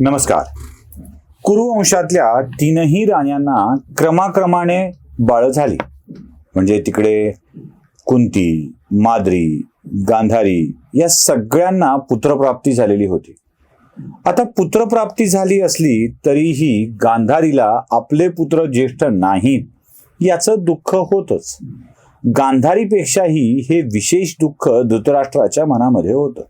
नमस्कार. कुरुवंशातल्या तीनही राण्यांना क्रमाक्रमाने बाळ झाली. म्हणजे तिकडे कुंती माद्री गांधारी या सगळ्यांना पुत्रप्राप्ती झालेली होती. आता पुत्रप्राप्ती झाली असली तरीही गांधारीला आपले पुत्र ज्येष्ठ नाहीत याचं दुःख होतच. गांधारीपेक्षाही हे विशेष दुःख धृतराष्ट्राच्या मनामध्ये होतं.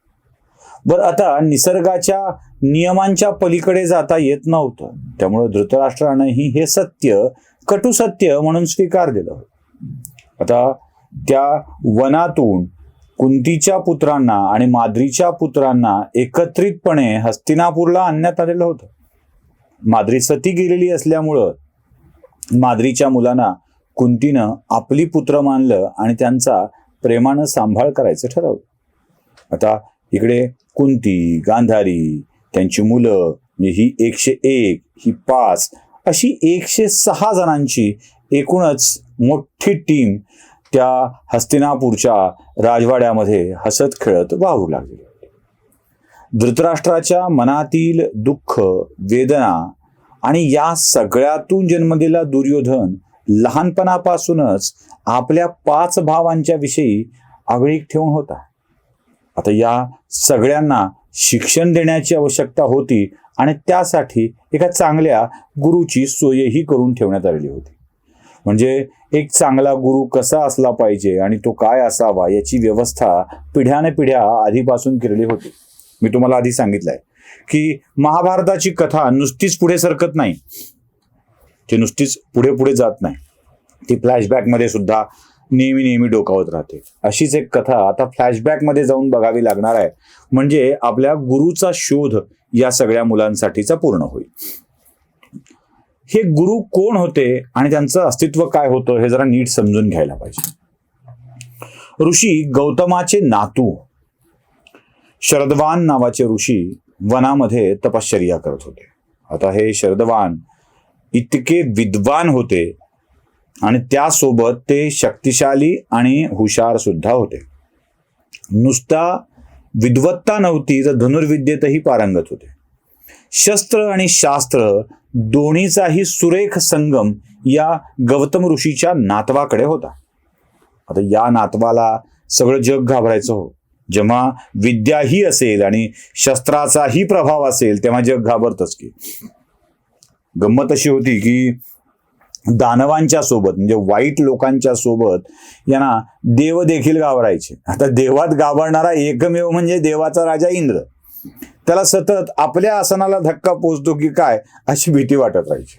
बरं आता निसर्गाच्या नियमांच्या पलीकडे जाता येत नव्हतं. त्यामुळं धृतराष्ट्रानंही हे सत्य कटू सत्य म्हणून स्वीकार दिलं आता त्या वनातून कुंतीच्या पुत्रांना आणि माद्रीच्या पुत्रांना एकत्रितपणे हस्तिनापूरला आणण्यात आलेलं होतं. माद्री सती गेलेली असल्यामुळं माद्रीच्या मुलांना कुंतीनं आपली पुत्र मानलं आणि त्यांचा प्रेमानं सांभाळ करायचं ठरवलं. आता इकडे कुंती गांधारी त्यांची मुलं म्हणजे ही एकशे एक ही पाच अशी एकशे सहा जणांची एकूणच मोठी टीम त्या हस्तिनापूरच्या राजवाड्यामध्ये हसत खेळत वाहू लागली. धृतराष्ट्राच्या मनातील दुःख वेदना आणि या सगळ्यातून जन्मलेला दुर्योधन लहानपणापासूनच आपल्या पाच भावांच्या विषयी आगळीक ठेवून होता. आता या सगळ्यांना शिक्षण देण्याची आवश्यकता होती आणि त्यासाठी एका चांगल्या गुरुची सोयही करून ठेवण्यात आलेली होती. म्हणजे एक चांगला गुरु कसा असला पाहिजे आणि तो काय असावा याची व्यवस्था पिढ्याने पिढ्या आधीपासून केलेली होती. मी तुम्हाला आधी सांगितलंय की महाभारताची कथा नुसतीच पुढे सरकत नाही. ती नुसतीच पुढे पुढे जात नाही. ती फ्लॅशबॅकमध्ये सुद्धा नेहमी नेहमी डोकावत राहते. अशीच एक कथा आता फ्लॅशबॅकमध्ये जाऊन बघावी लागणार आहे. म्हणजे आपल्या गुरुचा शोध या सगळ्या मुलांसाठीचा पूर्ण होईल. हे गुरु कोण होते आणि त्यांचं अस्तित्व काय होतं हे जरा नीट समजून घ्यायला पाहिजे. ऋषी गौतमाचे नातू शरदवान नावाचे ऋषी वनामध्ये तपश्चर्या करत होते. आता हे शरदवान इतके विद्वान होते आणि त्यासोबत ते शक्तिशाली आणि हुशार सुद्धा होते. नुसता विद्वत्ता नव्हती तर धनुर्विद्येतही पारंगत होते. शस्त्र आणि शास्त्र दोन्हीचाही सुरेख संगम या गौतम ऋषीच्या नातवाकडे होता. आता या नातवाला सगळं जग घाबरायचं हो. जेव्हा विद्याही असेल आणि शस्त्राचाही प्रभाव असेल तेव्हा जग घाबरतच की. गंमत अशी होती की दानवांच्या सोबत म्हणजे वाईट लोकांच्या सोबत यांना देव देखील गावरायचे आता देवात घाबरणारा एकमेव म्हणजे देवाचा राजा इंद्र. त्याला सतत आपल्या आसनाला धक्का पोचतो की काय अशी भीती वाटत राहायची.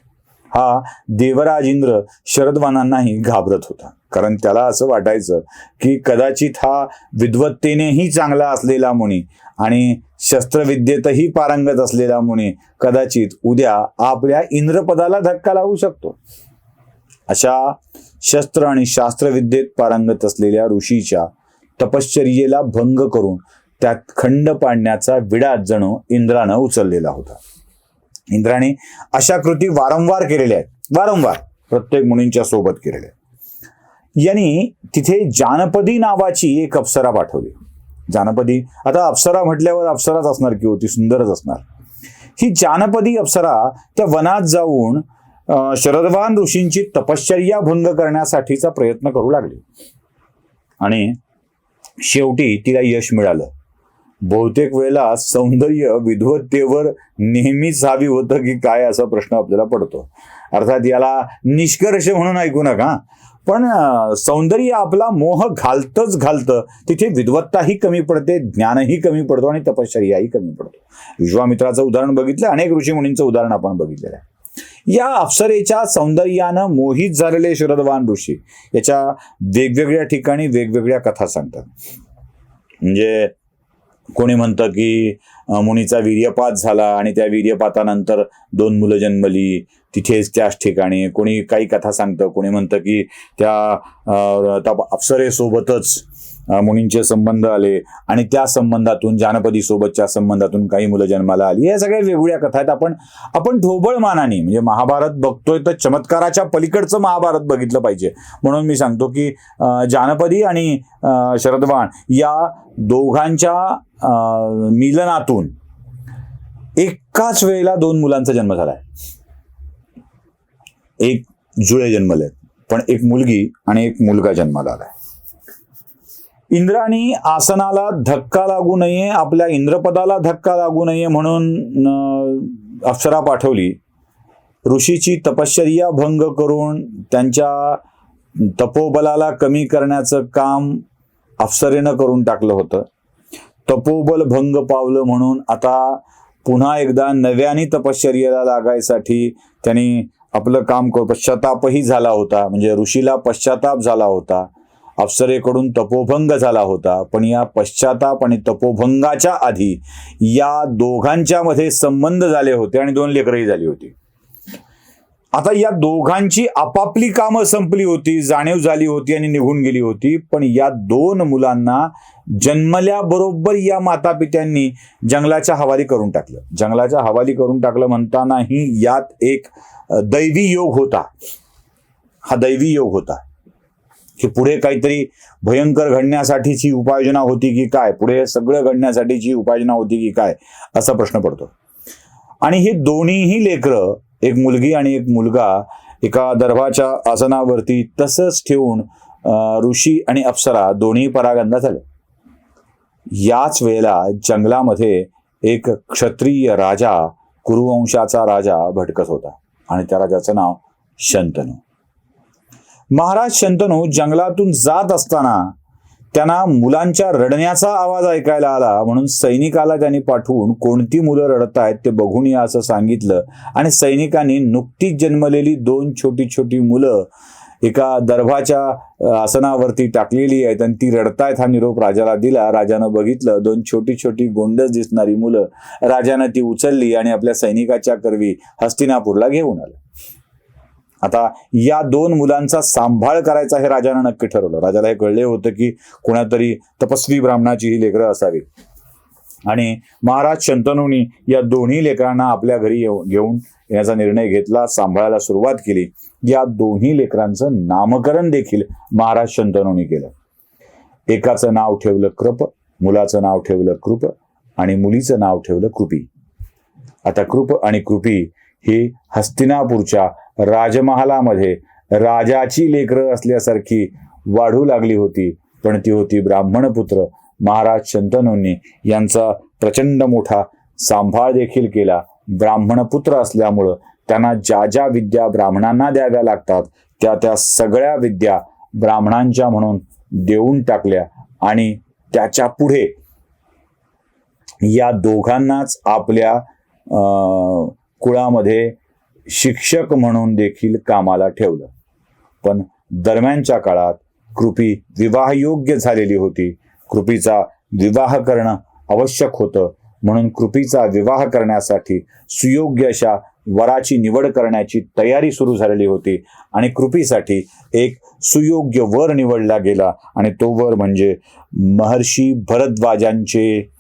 हा देवराज इंद्र शरदवानांनाही घाबरत होता. कारण त्याला असं वाटायचं की कदाचित हा विद्वत्तेनेही चांगला असलेला मुनी आणि शस्त्रविद्येतही पारंगत असलेला मुनी कदाचित उद्या आपल्या इंद्रपदाला धक्का लावू शकतो. अशा शस्त्र आणि शास्त्रविद्येत पारंगत असलेल्या ऋषीच्या तपश्चर्येला भंग करून त्यात खंड पाडण्याचा विडा जणू इंद्रानं उचललेला होता. इंद्राने अशा कृती वारंवार केलेल्या आहेत. वारंवार प्रत्येक मुनींच्या सोबत केलेल्या आहेत. यांनी तिथे जानपदी नावाची एक अप्सरा पाठवली. जानपदी आता अप्सरा म्हटल्यावर अप्सराच असणार की होती सुंदरच असणार. ही जानपदी अप्सरा त्या वनात जाऊन शरदवान ऋषींची तपश्चर्या भंग करण्यासाठीचा प्रयत्न करू लागले. आणि शेवटी तिला यश मिळालं. बहुतेक वेळेला सौंदर्य विधवत्तेवर नेहमीच हावी होतं की काय असा प्रश्न आपल्याला पडतो. अर्थात याला निष्कर्ष म्हणून ऐकू नका. पण सौंदर्य आपला मोह घालतच घालतं. तिथे विद्वत्ताही कमी पडते ज्ञानही कमी पडतो आणि तपश्चर्याही कमी पडतो. विश्वामित्राचं उदाहरण बघितलं अनेक ऋषीमुनींचं उदाहरण आपण बघितलेलं आहे. या अप्सरेच्या सौंदर्यानं मोहित झालेले शरदवान ऋषी. याच्या वेगवेगळ्या ठिकाणी वेगवेगळ्या कथा सांगतात. म्हणजे कोणी म्हणतं की मुनीचा वीर्यपात झाला आणि त्या वीर्यपातानंतर दोन मुलं जन्मली तिथेच त्याच ठिकाणी कोणी काही कथा सांगतं कोणी म्हणतं की त्या अप्सरेसोबतच मुनींचे संबंध आले आणि त्या संबंधातून जानपदी सोबतच्या संबंधातून काही मुलं जन्माला आली. या सगळ्या वेगवेगळ्या कथा आहेत. आपण आपण ढोबळ मानाने म्हणजे महाभारत बघतोय तर चमत्काराच्या पलीकडचं महाभारत बघितलं पाहिजे. म्हणून मी सांगतो की जानपदी आणि अं, या दोघांच्या मिलनातून एकाच वेळेला दोन मुलांचा जन्म झालाय. एक जुळे जन्मले पण एक मुलगी आणि एक मुलगा जन्माला आलाय. इंद्राणी आसनाला धक्का लागू नये आपल्या इंद्रपदाला धक्का लागू नये म्हणून अप्सरा पाठवली. ऋषीची तपश्चर्या भंग करून त्यांच्या तपोबलाला कमी करण्याचं काम अप्सरेनं करून टाकलं होतं. तपोबल भंग पावलं म्हणून आता पुन्हा एकदा नव्याने तपश्चर्याला लागायसाठी त्यांनी आपलं काम क- पश्चातापही झाला होता. म्हणजे ऋषीला पश्चाताप झाला होता. अप्सरेकडून तपोभंग झाला होता. पण या पश्चाताप आणि तपोभंगाच्या आधी या दोघांच्या मध्ये संबंध झाले होते आणि दोन लेकरही झाली होती. आता या दोघांची आपापली कामं संपली होती जाणीव झाली होती आणि निघून गेली होती. पण या दोन मुलांना जन्मल्याबरोबर या माता पित्यांनी जंगलाच्या हवाली करून टाकलं. जंगलाच्या हवाली करून टाकलं म्हणतानाही यात एक दैवी योग होता. हा दैवी योग होता. की पुढे काहीतरी भयंकर घडण्यासाठीची उपाययोजना होती की काय? पुढे सगळं घडण्यासाठीची उपाययोजना होती की काय? असा प्रश्न पडतो. आणि ही दोन्हीही लेकरं एक मुलगी आणि एक मुलगा एका दर्भाच्या आसनावरती तसंच ठेवून ऋषी आणि अप्सरा दोन्ही परागंदा झाले. याच वेळेला जंगलामध्ये एक क्षत्रिय राजा कुरुवंशाचा राजा भटकत होता. आणि त्या राजाचं नाव शंतनू. महाराज शंतनू जंगलातून जात असताना त्यांना मुलांच्या रडण्याचा आवाज ऐकायला आला. म्हणून सैनिकाला त्यांनी पाठवून कोणती मुलं रडत आहेत ते बघून या असं सांगितलं. आणि सैनिकांनी नुकतीच जन्मलेली दोन छोटी छोटी मुलं एका दर्भाच्या आसनावरती टाकलेली आहेत आणि ती रडतायत हा निरोप राजाला दिला. राजानं बघितलं दोन छोटी छोटी गोंडस दिसणारी मुलं राजानं ती उचलली आणि आपल्या सैनिकाच्या करवी हस्तिनापूरला घेऊन आलं. आता या दोन मुलांचा सांभाळ करायचा हे राजानं नक्की ठरवलं. राजाला हे कळले होतं की कोणातरी तपस्वी ब्राह्मणाची ही लेकरं असावी. आणि महाराज शंतनूनी या दोन्ही लेकरांना आपल्या घरी येऊन घेऊन येण्याचा निर्णय घेतला सांभाळायला सुरुवात केली. या दोन्ही लेकरांचं नामकरण देखील महाराज शंतनूनी केलं. एकाचं नाव ठेवलं कृप मुलाचं नाव ठेवलं कृप आणि मुलीचं नाव ठेवलं कृपी. आता कृप आणि कृपी ही हस्तिनापूरच्या राजमहालामध्ये राजाची लेकरं असल्यासारखी वाढू लागली होती पण ती होती ब्राह्मणपुत्र महाराज शंतनूंनी. यांचा प्रचंड मोठा सांभाळ देखील केला. ब्राह्मणपुत्र असल्यामुळं त्यांना ज्या ज्या विद्या ब्राह्मणांना द्याव्या लागतात त्या त्या सगळ्या विद्या ब्राह्मणांच्या म्हणून देऊन टाकल्या आणि त्याच्या पुढे या दोघांनाच आपल्या कुळामध्ये शिक्षक म्हणून देखील कामाला ठेवलं. पण दरम्यानच्या काळात कृपी विवाहयोग्य झालेली होती. कृपीचा विवाह करणं आवश्यक होतं. म्हणून कृपीचा विवाह करण्यासाठी सुयोग्य अशा वराची निवड करण्याची तयारी सुरू झालेली होती आणि कृपीसाठी एक सुयोग्य वर निवडला गेला आणि तो वर म्हणजे महर्षी भरद्वाजांचे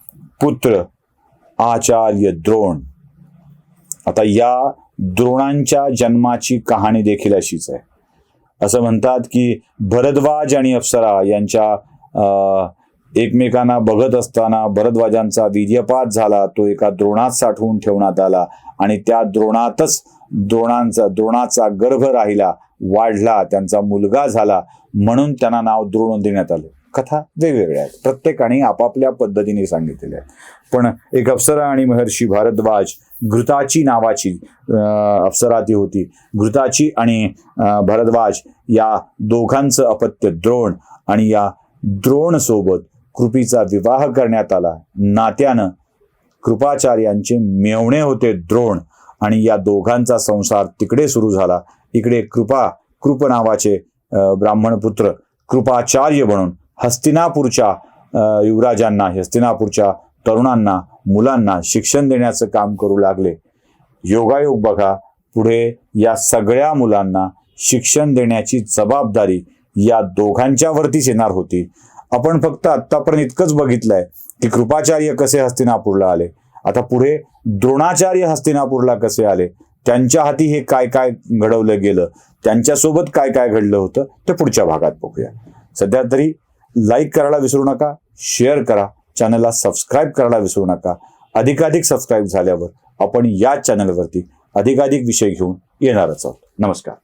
पुत्र आचार्य द्रोण. आता या द्रोणांच्या जन्माची कहाणी देखील अशीच आहे. असं म्हणतात की भरद्वाज आणि अप्सरा यांच्या एकमेकांना बघत असताना भरद्वाजांचा वीर्यपात झाला तो एका द्रोणात साठवून ठेवण्यात आला आणि त्या द्रोणातच द्रोणांचा द्रोणाचा गर्भ राहिला वाढला त्यांचा मुलगा झाला म्हणून त्यांना नाव द्रोण देण्यात आलं. कथा वेगवेगळ्या आहेत. प्रत्येकाने आपापल्या पद्धतीने सांगितलेल्या आहेत. पण एक अप्सरा आणि महर्षी भारद्वाज घृताची नावाची अप्सराती अप्सरा ती होती. घृताची आणि भरद्वाज या दोघांचं अपत्य द्रोण आणि या द्रोणसोबत कृपीचा विवाह करण्यात आला. नात्यानं कृपाचार्यांचे मेवणे होते द्रोण आणि या दोघांचा संसार तिकडे सुरू झाला. इकडे कृपा कृप नावाचे ब्राह्मण ब्राह्मणपुत्र कृपाचार्य म्हणून हस्तिनापूरच्या युवराजांना हस्तिनापूरच्या तरुणांना मुलांना शिक्षण देण्याचं काम करू लागले. योगायोग बघा. पुढे या सगळ्या मुलांना शिक्षण देण्याची जबाबदारी या दोघांच्यावरतीच येणार होती. आपण फक्त आत्तापर्यंत इतकंच बघितलंय की कृपाचार्य कसे हस्तिनापूरला आले. आता पुढे द्रोणाचार्य हस्तिनापूरला कसे आले? त्यांच्या हाती हे काय काय घडवलं गेलं? त्यांच्यासोबत काय काय घडलं होतं? ते पुढच्या भागात बघूया. सध्या तरी लाईक करायला विसरू नका शेअर करा. चॅनलला सबस्क्राईब करायला विसरू नका. अधिकाधिक सबस्क्राईब झाल्यावर आपण या चॅनलवरती अधिकाधिक विषय घेऊन येणारच आहोत. नमस्कार.